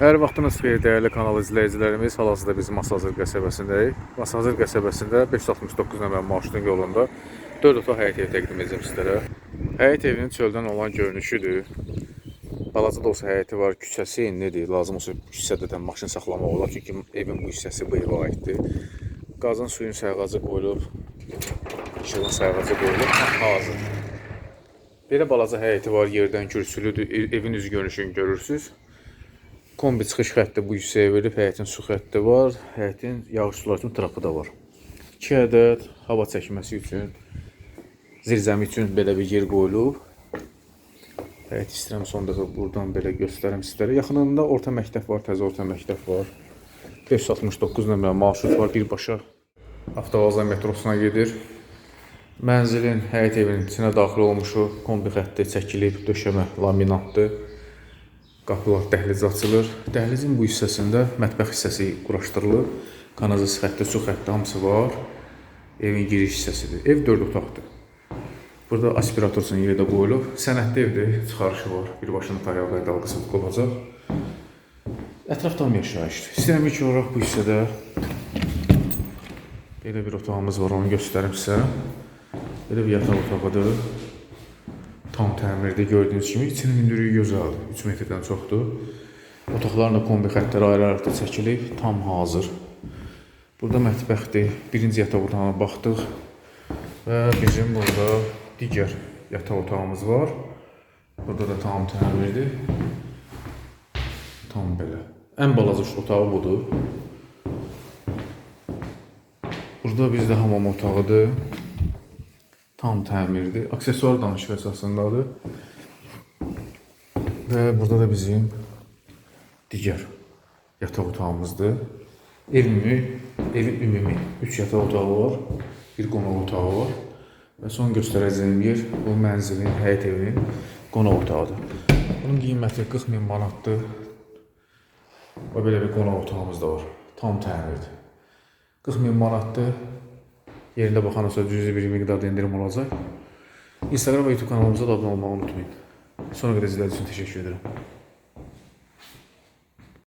Hər vaxtınız xeyir dəyərli kanal izləyicilərimiz. Hal-hazırda biz Masazır qəsəbəsindəyik. Masazır qəsəbəsində 569 nömrə marşrutun yolunda 4 otaq həyət evi təqdim edəcəm sizlərə. Həyət evinin çöldən olan görünüşüdür. Balaca da olsa həyəti var, küçəsi enlidir. Lazım olsa küçədə də maşın saxlamaq olar. Çünki evin bu hissəsi bu evə aiddir. Qazın suyun sayğacı qoyulub, işığın sayğacı qoyulub, hazır. Belə balaca həyəti var, yerdən kürsülüdür. E- Evin üz görünüşünü görürsüz. Kombi çıxış xətti bu hissəyə verilib, həyətin su xətti var, həyətin yağış suları üçün trapı da var. 2 ədəd hava çəkməsi üçün, zirzəmi üçün belə bir yer qoyulub. Həyət istəyirəm son dəfə buradan belə göstərim sizlərə. Yaxınında orta məktəb var, təzə orta məktəb var. 569 nömrə marşrut var, birbaşa avtovazla metrosuna gedir. Mənzilin həyət evinin içinə daxil olmuşu kombi xətti çəkilib, döşəmə laminatdır. Qapılar dəhliz açılır. Dəhlizin bu hissəsində mətbəx hissəsi quraşdırılıb. Kanalizasiya xətti, su xətti hamısı var. Evin giriş hissəsidir. Ev 4 otaqdır. Burada aspirator üçün yeri də qoyulub. Sənədli evdir, çıxarışı var. Birbaşına tayal və dalğası olacaq. Ətraf tam yaşayışdır. İstəyirəm ilk olaraq bu hissədə belə bir otağımız var, onu göstərim sizə. Belə bir yataq otağıdır. Tam təmirdə gördüyünüz kimi içinin hündürlüyü gözəldir. 3 metrdən çoxdur. Otaqların da kombi xəttləri ayrı-ayrı çəkilib, tam hazır. Burada mətbəxdir. Birinci yataq otağına baxdıq və bizim burada digər yataq otağımız var. Burada da tam təmirdir. Tam belə. Ən balaca otağı budur. Burada bizdə hamam otağıdır. Tam təmirdir. Aksesuar danışıq əsasındadır. Və burada da bizim digər yataq otağımızdır. Evimi, evin ümumi 3 yataq otağı var, bir qonaq otağı var. Və son göstərəcəyim yer bu mənzilin, həyət evinin qonaq otağıdır. Bunun qiyməti 40 min manatdır. Və belə bir qonaq otağımız da var. Tam təmirdir. 40 min manatdır. Yerində baxan olsa cüzi bir miqdarda endirim olacaq. Instagram və YouTube kanalımıza da abunə olmağı unutmayın. Sonra qədər izlədiyiniz üçün təşəkkür edirəm.